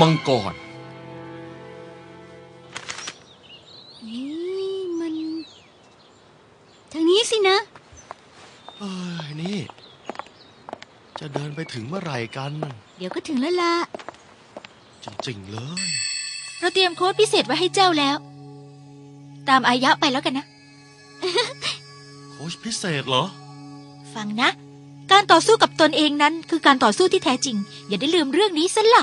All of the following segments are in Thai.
มังกรนี่มัน ทางนี้สินะ เอ้ยนี่ จะเดินไปถึงเมื่อไหร่กัน เดี๋ยวก็ถึงแล้วล่ะจริงๆเลย เราเตรียมโค้ดพิเศษไว้ให้เจ้าแล้ว ตามอายะไปแล้วกันนะ โค้ชพิเศษเหรอ ฟังนะ การต่อสู้กับตนเองนั้นคือการต่อสู้ที่แท้จริง อย่าได้ลืมเรื่องนี้ซะล่ะ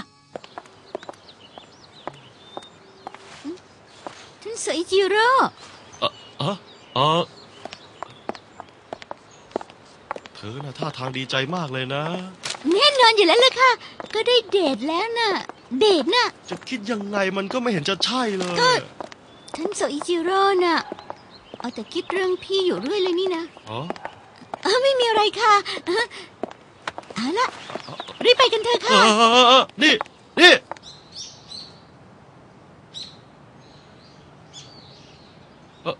ท่านโซอิจิโร่เออเออเออเธอน่ะท่าทางดีใจมากเลยนะ แน่นอนอยู่แล้วเลยค่ะ ก็ได้เดทแล้วน่ะ เดทน่ะ จะคิดยังไงมันก็ไม่เห็นจะใช่เลย ก็ ท่านโซอิจิโร่น่ะ เอาแต่คิดเรื่องพี่อยู่เรื่อยเลยนี่นะอ๋อเออไม่มีอะไรค่ะเออเอาละรีบไปกันเถอะเอค่ะอเออเออนี่ นี่ เอ่อ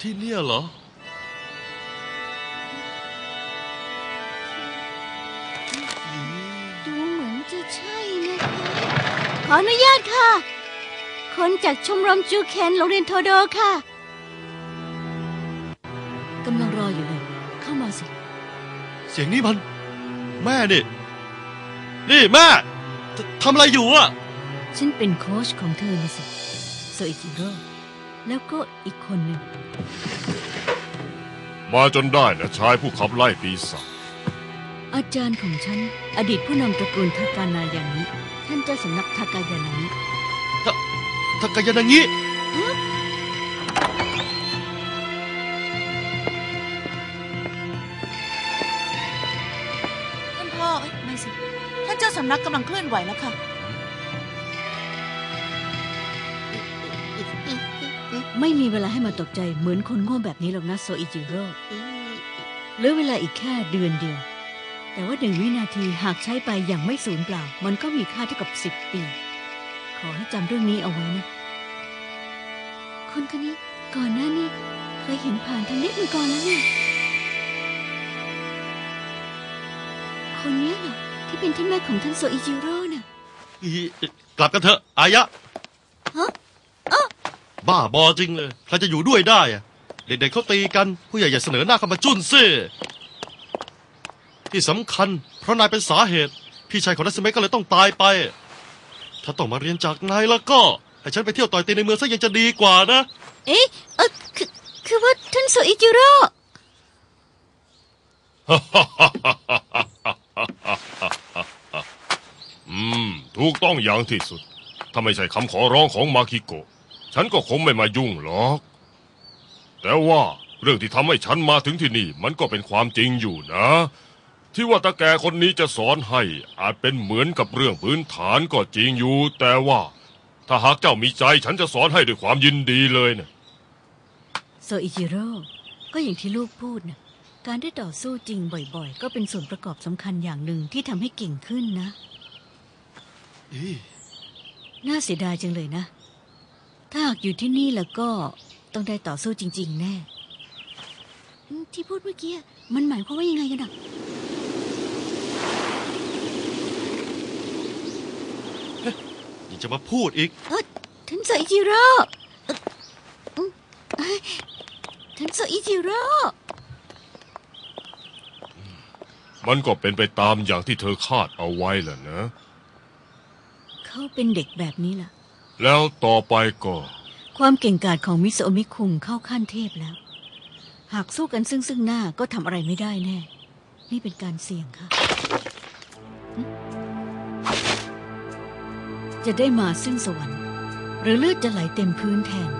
ที่เนี่ยเหรอ ดูเหมือนจะใช่นะคะขออนุญาตค่ะ คนจากชมรมจูเคนโรงเรียนโทโดค่ะ กำลังรออยู่เลย เข้ามาสิ เสียงนี้มัน แม่นี่ นี่แม่ททำอะไรอยู่อะฉันเป็นโค้ชของเธอนะสิโซอิจิโร่ แล้วก็อีกคนหนึ่ง มาจนได้นะชายผู้ขับไล่ปีศาจอาจารย์ของฉัน อดีตผู้นำตระกูลทากานาอย่างนี้ ท่านเจ้าสำนักทากายานานิทำกันยังงี้ท่านพ่อเอ้ยไม่สิ ท่านเจ้าสำนักกำลังเคลื่อนไหวแล้วค่ะ ไม่มีเวลาให้มาตกใจเหมือนคนโง่แบบนี้หรอกนะโซอิจิโร่เหลือเวลาอีกแค่เดือนเดียว แต่ว่าหนึ่งวินาทีหากใช้ไปอย่างไม่สูญเปล่า มันก็มีค่าเท่ากับสิบปี ขอให้จำเรื่องนี้เอาไว้นะ คนคนนี้ก่อนหน้านี้เคยเห็นผ่านทางเน็ตมาก่อนแล้วเนี่ยคนนี้เหรอที่เป็นท่านแม่ของท่านโซอิจิโร่น่ะ อีกลับกันเถอะ อายะ ฮะอ๊ะ บ้าบอจริงเลยใครจะอยู่ด้วยได้อะเด็กๆเขาตีกันผู้ใหญ่อย่าเสนอหน้าเข้ามาจุ้นซิที่สำคัญ เพราะนายเป็นสาเหตุ พี่ชายของนัสเมะก็เลยต้องตายไป ถ้าต้องมาเรียนจากนายแล้วก็ ให้ฉันไปเที่ยวต่อยตีในเมืองซะยังจะดีกว่านะ เอ๊ะเออคือคือว่าท่านโซอิจิโร่อืม ถูกต้องอย่างที่สุด ถ้าไม่ใช่คำขอร้องของมาคิโกะ ฉันก็คงไม่มายุ่งหรอก แต่ว่าเรื่องที่ทำให้ฉันมาถึงที่นี่ มันก็เป็นความจริงอยู่นะ ที่ว่าตาแกคนนี้จะสอนให้อาจเป็นเหมือนกับเรื่องพื้นฐานก็จริงอยู่ แต่ว่าถ้าหากเจ้ามีใจฉันจะสอนให้ด้วยความยินดีเลยนะโซอิจิโร่ก็อย่างที่ลูกพูดนะการได้ต่อสู้จริงบ่อย ๆ ก็เป็นส่วนประกอบสำคัญอย่างหนึ่งที่ทำให้เก่งขึ้นนะอีน่าเสียดายจังเลยนะ ถ้าหากอยู่ที่นี่แล้วก็ต้องได้ต่อสู้จริง ๆ แน่อืมที่พูดเมื่อกี้มันหมายความว่ายังไงกันอะยังจะมาพูดอีกเออท่านโซอิจิโร่เอ่ออืมเอ้ยท่านโซอิจิโร่มันก็เป็นไปตามอย่างที่เธอคาดเอาไว้แหละนะ เขาเป็นเด็กแบบนี้ล่ะ แล้วต่อไปก็ ความเก่งกาจของมิสโซะมิคุงเข้าขั้นเทพแล้ว หากสู้กันซึ่งซึ่งหน้าก็ทำอะไรไม่ได้แน่ นี่เป็นการเสี่ยงค่ะ จะได้มาซึ่งสวรรค์ หรือเลือดจะไหลเต็มพื้นแทน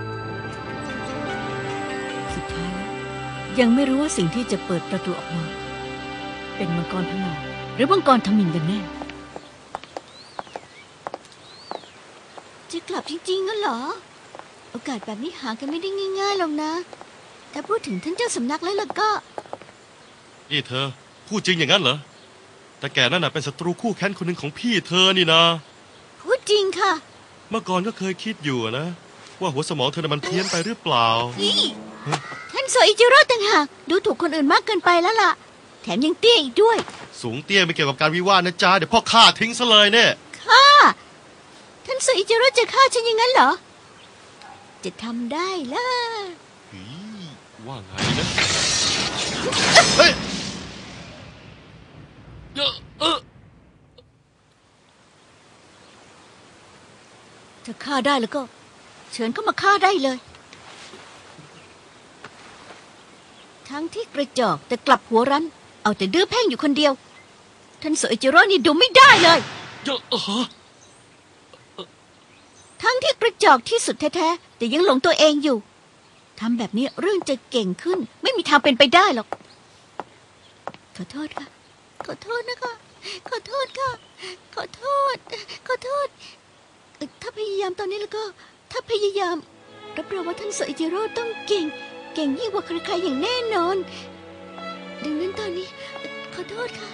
สุดท้ายแล้วยังไม่รู้ว่าสิ่งที่จะเปิดประตูออกมา เป็นมังกรพงาหรือมังกรทมินกันแน่ กลับจริงๆงั้นเหรอ โอกาสแบบนี้หากันไม่ได้ง่ายๆหรอกนะ ถ้าพูดถึงท่านเจ้าสำนักแล้วล่ะก็ นี่เธอ พูดจริงอย่างนั้นเหรอ แต่แกนั่นน่ะเป็นศัตรูคู่แค้นคนหนึ่งของพี่เธอนี่นะ พูดจริงค่ะเมื่อก่อนก็เคยคิดอยู่นะ ว่าหัวสมองเธอน่ะมันเพี้ยนไปหรือเปล่า นี่ท่านโซอิจิโร่ต่างหากดูถูกคนอื่นมากเกินไปแล้วล่ะ แถมยังเตี้ยอีกด้วย สูงเตี้ยไม่เกี่ยวกับการวิวาทนะจ๊ะเดี๋ยวพ่อฆ่าทิ้งซะเลยเนี่ย ค่ะ ท่านโซอิจิโร่จะฆ่าฉันอย่างนั้นเหรอ จะทำได้ล่ะอีว่าไงนะเฮ้ยเอ้อเออถ้าฆ่าได้แล้วก็ เชิญเข้ามาฆ่าได้เลย ทั้งที่กระจอกแต่กลับหัวรั้น เอาแต่ดื้อแพ่งอยู่คนเดียว ท่านโซอิจิโร่นี่ดูไม่ได้เลย เอ้อเออ ที่กระจอกที่สุดแท้ๆแต่ยังหลงตัวเองอยู่ทำแบบนี้เรื่องจะเก่งขึ้น ไม่มีทางเป็นไปได้หรอก ขอโทษค่ะ ขอโทษนะคะ ขอโทษค่ะ ขอโทษ ขอโทษ ถ้าพยายามตอนนี้แล้วก็ ถ้าพยายาม รับรองว่าท่านโซอิจิโร่ต้องเก่ง เก่งยิ่งกว่าใครๆอย่างแน่นอน ดังนั้นตอนนี้ ขอโทษค่ะ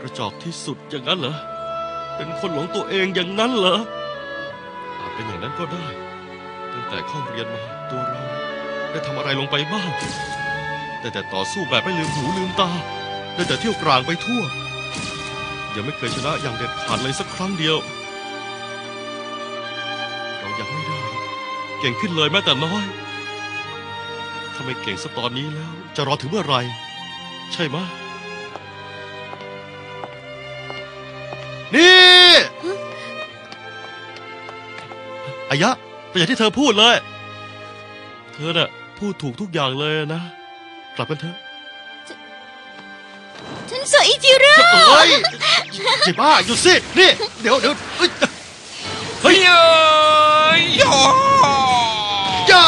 กระจอกที่สุดอย่างนั้นเหรอ เป็นคนหลงตัวเองอย่างนั้นเหรอ อาจเป็นอย่างนั้นก็ได้ ตั้งแต่เข้าเรียนมาตัวเรา ได้ทำอะไรลงไปบ้างได้แต่ต่อสู้แบบไม่ลืมหูลืมตา ได้แต่เที่ยวกลางไปทั่ว ยังไม่เคยชนะอย่างเด็ดขาดเลยสักครั้งเดียว เรายังไม่ได้ เก่งขึ้นเลยแม้แต่น้อย ถ้าไม่เก่งสักตอนนี้แล้ว จะรอถึงเมื่อไหร่ ใช่ไหม อายะเป็นอย่างที่เธอพูดเลย เธอน่ะพูดถูกทุกอย่างเลยนะ กลับกันเถอะท่านโซอิจิโร่เฮ้ยจิบ้าหยุดสินี่เดี๋ยวเดี๋ยวเอ้ยเฮ้ยเย้ยย่อย่า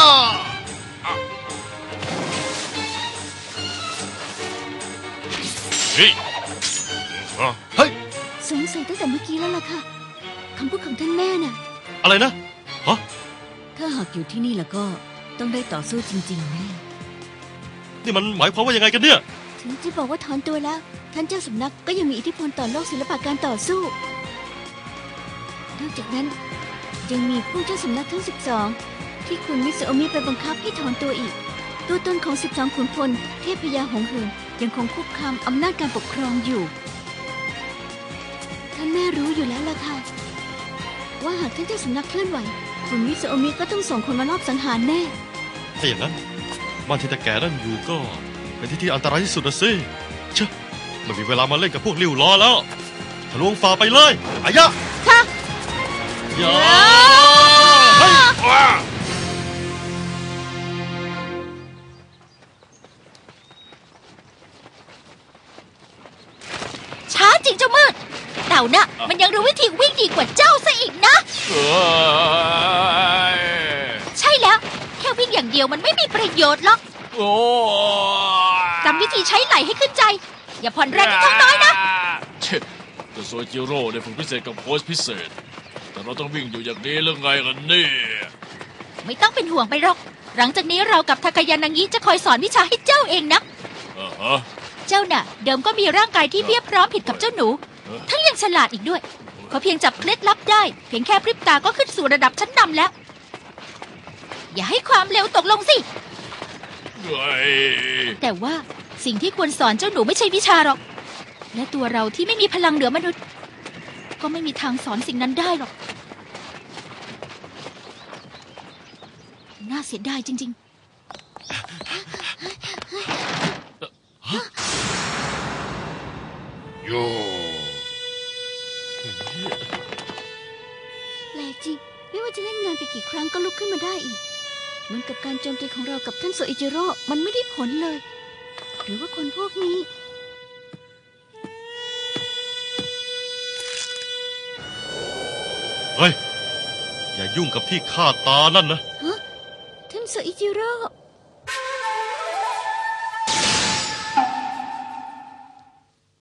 เฮ้ยฮะเฮ้ยสงสัยตั้งแต่เมื่อกี้แล้วล่ะค่ะคำพูดของท่านแม่น่ะ อะไรนะ ฮะถ้าหากอยู่ที่นี่แล้วก็ต้องได้ต่อสู้จริงๆแน่นี่มันหมายความว่ายังไงกันเนี่ย ถึงจะบอกว่าถอนตัวแล้ว ท่านเจ้าสำนักก็ยังมีอิทธิพลต่อโลกศิลปะการต่อสู้ นอกจากนั้นยังมีผู้เจ้าสำนักทั้ง 12 ที่คุณมิสโอมิไปบังคับให้ถอนตัวอีก ตัวตนของ 12ขุนพลเทพยาหงเหินยังคงคุกคามอำนาจการปกครองอยู่ ท่านแม่รู้อยู่แล้วล่ะค่ะ ว่าหากท่านเจ้าสำนักเคลื่อนไหว คุณมิสโอมิก็ต้องส่งคนมารอบสังหารแน่ ถ้าอย่างนั้นบ้านที่ตาแก่นั่นอยู่ก็ เป็นที่ที่อันตรายที่สุดนะสิเชอะไม่มีเวลามาเล่นกับพวกริ้วล้อแล้วทะลวงฝ่าไปเลยอายะค่ะอย่าเฮ้ยว้าช้าจริงเจ้ามืด เต่าน่ะมันยังรู้วิธีวิ่งดีกว่าเจ้าซะอีกนะเอ้ยใช่แล้ว แค่วิ่งอย่างเดียวมันไม่มีประโยชน์หรอกโอ้จำวิธีใช้ไหลให้ขึ้นใจ อย่าผ่อนแรงอีกเท่าน้อยนะเช่แต่โซจิโร่ได้ฝึกพิเศษกับโค้ชพิเศษ แต่เราต้องวิ่งอยู่อย่างนี้แล้วไงกันนี่ไม่ต้องเป็นห่วงไปหรอก หลังจากนี้เรากับทากายานังยิจะคอยสอนวิชาให้เจ้าเองนะอ่าฮะเจ้าน่ะ เดิมก็มีร่างกายที่เพียบพร้อมผิดกับเจ้าหนู ทั้งยังฉลาดอีกด้วย เขาเพียงจับเคล็ดลับได้ เพียงแค่พริบตาก็ขึ้นสู่ระดับชั้นนำแล้ว อย่าให้ความเร็วตกลงสิเฮ้ยแต่ว่าสิ่งที่ควรสอนเจ้าหนูไม่ใช่วิชาหรอก และตัวเราที่ไม่มีพลังเหนือมนุษย์ ก็ไม่มีทางสอนสิ่งนั้นได้หรอก น่าเสียดายจริงโย่ ว่าจะเล่นงานไปกี่ครั้งก็ลุกขึ้นมาได้อีก เหมือนกับการโจมตีของเรากับท่านโซอิจิโร่ มันไม่ได้ผลเลย หรือว่าคนพวกนี้ เฮ้ย อย่ายุ่งกับที่คาดตานั่นนะท่านโซอิจิโร่